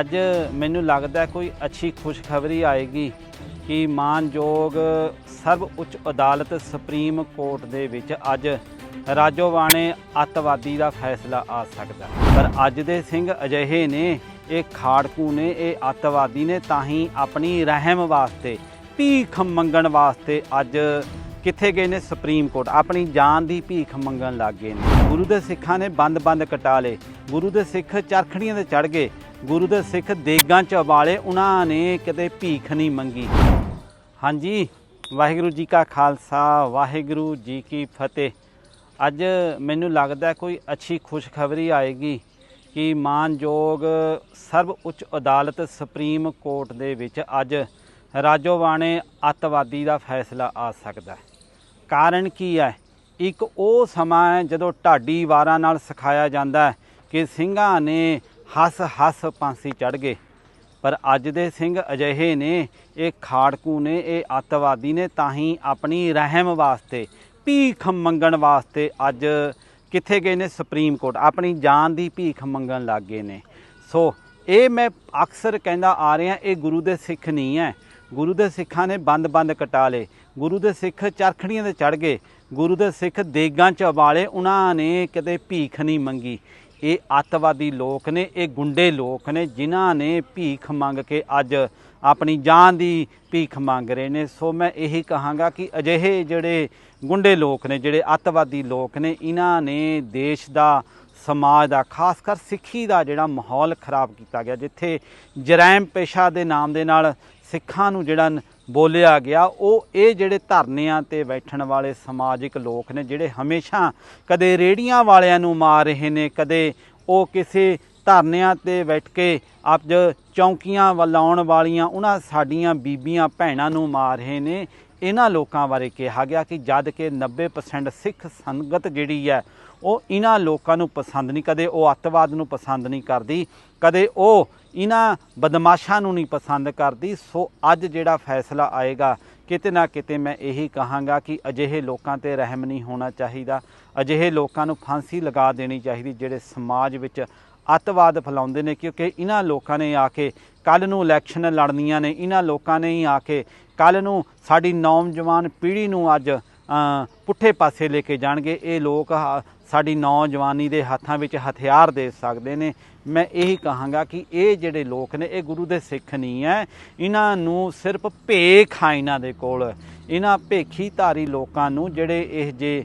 ਅੱਜ ਮੈਨੂੰ ਲੱਗਦਾ ਕੋਈ ਅੱਛੀ ਖੁਸ਼ਖਬਰੀ ਆਏਗੀ ਕਿ ਮਾਨਯੋਗ ਸਰਵ ਉੱਚ ਅਦਾਲਤ ਸੁਪਰੀਮ ਕੋਰਟ ਦੇ ਵਿੱਚ ਅੱਜ ਰਾਜੋਵਾਣੇ ਅੱਤਵਾਦੀ ਦਾ ਫੈਸਲਾ ਆ ਸਕਦਾ ਪਰ ਅੱਜ ਦੇ ਸਿੰਘ ਅਜਿਹੇ ਨੇ, ਇਹ ਖਾੜਕੂ ਨੇ, ਇਹ ਅੱਤਵਾਦੀ ਨੇ ਤਾਂ ਹੀ ਆਪਣੀ ਰਹਿਮ ਵਾਸਤੇ, ਭੀਖ ਮੰਗਣ ਵਾਸਤੇ ਅੱਜ ਕਿੱਥੇ ਗਏ ਨੇ ਸੁਪਰੀਮ ਕੋਰਟ। ਆਪਣੀ ਜਾਨ ਦੀ ਭੀਖ ਮੰਗਣ ਲੱਗ ਗਏ ਨੇ। ਗੁਰੂ ਦੇ ਸਿੱਖਾਂ ਨੇ ਬੰਦ-ਬੰਦ ਕਟਾ ਲਏ। ਗੁਰੂ ਦੇ ਸਿੱਖ ਚਰਖੜੀਆਂ ਤੇ ਚੜ ਗਏ। ਗੁਰੂ ਦੇ ਸਿੱਖ ਦੇਗਾਂ ਚ ਉਬਾਲੇ ਉਹਨਾਂ ਨੇ ਕਦੇ ਭੀਖ ਨਹੀਂ ਮੰਗੀ। ਹਾਂਜੀ, ਵਾਹਿਗੁਰੂ ਜੀ ਕਾ ਖਾਲਸਾ, ਵਾਹਿਗੁਰੂ ਜੀ ਕੀ ਫਤਿਹ। ਅੱਜ ਮੈਨੂੰ ਲੱਗਦਾ ਕੋਈ ਅੱਛੀ ਖੁਸ਼ਖਬਰੀ ਆਏਗੀ ਕਿ ਮਾਨਯੋਗ ਸਰਵ ਉੱਚ ਅਦਾਲਤ ਸੁਪਰੀਮ ਕੋਰਟ ਦੇ ਵਿੱਚ ਅੱਜ ਰਾਜੋਵਾਣੇ ਅੱਤਵਾਦੀ ਦਾ ਫੈਸਲਾ ਆ ਸਕਦਾ ਕਾਰਨ ਕੀ ਹੈ? ਇੱਕ ਉਹ ਸਮਾਂ ਹੈ ਜਦੋਂ ਢਾਡੀ ਵਾਰਾਂ ਨਾਲ ਸਿਖਾਇਆ ਜਾਂਦਾ ਹੈ ਕਿ ਸਿੰਘਾਂ ਨੇ ਹੱਸ ਹੱਸ ਪਾਂਸੀ ਚੜ ਗਏ। ਪਰ ਅੱਜ ਦੇ ਸਿੰਘ ਅਜਿਹੇ ਨੇ, ਇਹ ਖਾੜਕੂ ਨੇ, ਇਹ ਅੱਤਵਾਦੀ ਨੇ ਤਾਂ ਹੀ ਆਪਣੀ ਰਹਿਮ ਵਾਸਤੇ, ਭੀਖ ਮੰਗਣ ਵਾਸਤੇ ਅੱਜ ਕਿੱਥੇ ਗਏ ਨੇ ਸੁਪਰੀਮ ਕੋਰਟ। ਆਪਣੀ ਜਾਨ ਦੀ ਭੀਖ ਮੰਗਣ ਲੱਗ ਗਏ ਨੇ। ਸੋ ਇਹ ਮੈਂ ਅਕਸਰ ਕਹਿੰਦਾ ਆ ਰਿਹਾ, ਇਹ ਗੁਰੂ ਦੇ ਸਿੱਖ ਨਹੀਂ ਹੈ। ਗੁਰੂ ਦੇ ਸਿੱਖਾਂ ਨੇ ਬੰਦ-ਬੰਦ ਕਟਾ ਲਏ। ਗੁਰੂ ਦੇ ਸਿੱਖ ਚਰਖੜੀਆਂ ਤੇ ਚੜ ਗਏ। ਗੁਰੂ ਦੇ ਸਿੱਖ ਦੇਗਾਂ ਚ ਉਬਾਲੇ ਉਹਨਾਂ ਨੇ ਕਦੇ ਭੀਖ ਨਹੀਂ ਮੰਗੀ। ਇਹ ਅੱਤਵਾਦੀ ਲੋਕ ਨੇ, ਇਹ ਗੁੰਡੇ ਲੋਕ ਨੇ, ਜਿਨ੍ਹਾਂ ਨੇ ਭੀਖ ਮੰਗ ਕੇ ਅੱਜ ਆਪਣੀ ਜਾਨ ਦੀ ਭੀਖ ਮੰਗ ਰਹੇ ਨੇ। ਸੋ ਮੈਂ ਇਹੀ ਕਹਾਂਗਾ ਕਿ ਅਜਿਹੇ ਜਿਹੜੇ ਗੁੰਡੇ ਲੋਕ ਨੇ, ਜਿਹੜੇ ਅੱਤਵਾਦੀ ਲੋਕ ਨੇ, ਇਹਨਾਂ ਨੇ ਦੇਸ਼ ਦਾ, ਸਮਾਜ ਦਾ, ਖਾਸ ਕਰ ਸਿੱਖੀ ਦਾ ਜਿਹੜਾ ਮਾਹੌਲ ਖਰਾਬ ਕੀਤਾ ਗਿਆ, ਜਿੱਥੇ ਜਰੈਮ ਪੇਸ਼ਾ ਦੇ ਨਾਮ ਦੇ ਨਾਲ ਸਿੱਖਾਂ ਨੂੰ ਜਿਹੜਾ ਬੋਲਿਆ ਗਿਆ, ਉਹ ਇਹ ਜਿਹੜੇ ਧਰਨਿਆਂ ਤੇ ਬੈਠਣ ਵਾਲੇ ਸਮਾਜਿਕ ਲੋਕ ਨੇ, ਜਿਹੜੇ ਹਮੇਸ਼ਾ ਕਦੇ ਰੇੜੀਆਂ ਵਾਲਿਆਂ ਨੂੰ ਮਾਰ ਰਹੇ ਨੇ, ਕਦੇ ਉਹ ਕਿਸੇ ਧਰਨਿਆਂ ਤੇ ਬੈਠ ਕੇ ਅੱਜ ਚੌਂਕੀਆਂ ਵਲਾਉਣ ਵਾਲੀਆਂ, ਉਹਨਾਂ ਸਾਡੀਆਂ ਬੀਬੀਆਂ ਭੈਣਾਂ ਨੂੰ ਮਾਰ ਰਹੇ ਨੇ। ਇਹਨਾਂ ਲੋਕਾਂ ਬਾਰੇ ਕਿਹਾ ਗਿਆ ਕਿ ਜਦ ਕਿ 90% ਸਿੱਖ ਸੰਗਤ ਜਿਹੜੀ ਹੈ, ਉਹ ਇਹਨਾਂ ਲੋਕਾਂ ਨੂੰ ਪਸੰਦ ਨਹੀਂ, ਕਦੇ ਉਹ ਅੱਤਵਾਦ ਨੂੰ ਪਸੰਦ ਨਹੀਂ ਕਰਦੀ, ਕਦੇ ਉਹ ਇਹਨਾਂ ਬਦਮਾਸ਼ਾਂ ਨੂੰ ਨਹੀਂ ਪਸੰਦ ਕਰਦੀ, ਸੋ ਅੱਜ ਜਿਹੜਾ ਫੈਸਲਾ ਆਏਗਾ, ਕਿਤੇ ਨਾ ਕਿਤੇ ਮੈਂ ਇਹੀ ਕਹਾਂਗਾ ਕਿ ਅਜਿਹੇ ਲੋਕਾਂ ਤੇ ਰਹਿਮ ਨਹੀਂ ਹੋਣਾ ਚਾਹੀਦਾ। ਅਜਿਹੇ ਲੋਕਾਂ ਨੂੰ ਫਾਂਸੀ ਲਗਾ ਦੇਣੀ ਚਾਹੀਦੀ, ਜਿਹੜੇ ਸਮਾਜ ਵਿੱਚ ਅੱਤਵਾਦ ਫੈਲਾਉਂਦੇ ਨੇ, ਕਿਉਂਕਿ ਇਹਨਾਂ ਲੋਕਾਂ ਨੇ ਆ ਕੇ ਕੱਲ ਨੂੰ ਇਲੈਕਸ਼ਨ ਲੜਨੀਆਂ ਨੇ। ਇਹਨਾਂ ਲੋਕਾਂ ਨੇ ਹੀ ਆ ਕੇ ਕੱਲ ਨੂੰ ਸਾਡੀ ਨੌਜਵਾਨ ਪੀੜ੍ਹੀ ਨੂੰ ਅੱਜ ਪੁੱਠੇ ਪਾਸੇ ਲੈ ਕੇ ਜਾਣਗੇ। ਇਹ ਲੋਕ ਹ- ਸਾਡੀ ਨੌਜਵਾਨੀ ਦੇ ਹੱਥਾਂ ਵਿੱਚ ਹਥਿਆਰ ਦੇ ਸਕਦੇ ਨੇ। ਮੈਂ ਇਹੀ ਕਹਾਂਗਾ ਕਿ ਇਹ ਜਿਹੜੇ ਲੋਕ ਨੇ, ਇਹ ਗੁਰੂ ਦੇ ਸਿੱਖ ਨਹੀਂ ਹੈ ਇਹਨਾਂ ਨੂੰ ਸਿਰਫ ਭੇਖ ਆ ਇਹਨਾਂ ਦੇ ਕੋਲ। ਇਹਨਾਂ ਭੇਖੀ ਧਾਰੀ ਲੋਕਾਂ ਨੂੰ, ਜਿਹੜੇ ਇਹ ਜੇ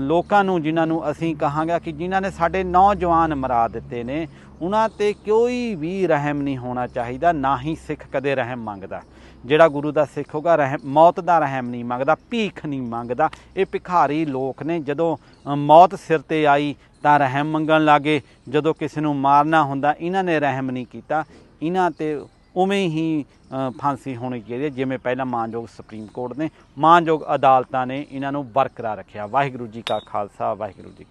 ਲੋਕਾਂ ਨੂੰ ਜਿਨ੍ਹਾਂ ਨੂੰ ਅਸੀਂ ਕਹਾਂਗਾ ਕਿ ਜਿਨ੍ਹਾਂ ਨੇ ਸਾਡੇ ਨੌਜਵਾਨ ਮਰਾ ਦਿੱਤੇ ਨੇ, ਉਹਨਾਂ ਤੇ ਕੋਈ ਵੀ ਰਹਿਮ ਨਹੀਂ ਹੋਣਾ ਚਾਹੀਦਾ, ਨਾ ਹੀ ਸਿੱਖ ਕਦੇ ਰਹਿਮ ਮੰਗਦਾ। ਜਿਹੜਾ ਗੁਰੂ ਦਾ ਸਿੱਖ ਹੋਗਾ ਰਹਿਮ, ਮੌਤ ਦਾ ਰਹਿਮ ਨਹੀਂ ਮੰਗਦਾ, ਭੀਖ ਨਹੀਂ ਮੰਗਦਾ। ਇਹ ਭਿਖਾਰੀ ਲੋਕ ਨੇ, ਜਦੋਂ ਮੌਤ ਸਿਰ ਤੇ ਆਈ ਤਾਂ ਰਹਿਮ ਮੰਗਣ ਲੱਗੇ। ਜਦੋਂ ਕਿਸੇ ਨੂੰ ਮਾਰਨਾ ਹੁੰਦਾ, ਇਹਨਾਂ ਨੇ ਰਹਿਮ ਨਹੀਂ ਕੀਤਾ। ਇਹਨਾਂ ਤੇ ਉਵੇਂ ਹੀ ਫਾਂਸੀ ਹੋਣੀ ਚਾਹੀਦੀ ਹੈ, ਜਿਵੇਂ ਪਹਿਲਾਂ ਮਾਨਯੋਗ ਸੁਪਰੀਮ ਕੋਰਟ ਨੇ, ਮਾਨਯੋਗ ਅਦਾਲਤਾਂ ਨੇ ਇਹਨਾਂ ਨੂੰ ਬਰਕਰਾਰ ਰੱਖਿਆ। ਵਾਹਿਗੁਰੂ ਜੀ ਕਾ ਖਾਲਸਾ, ਵਾਹਿਗੁਰੂ ਜੀ ਕੀ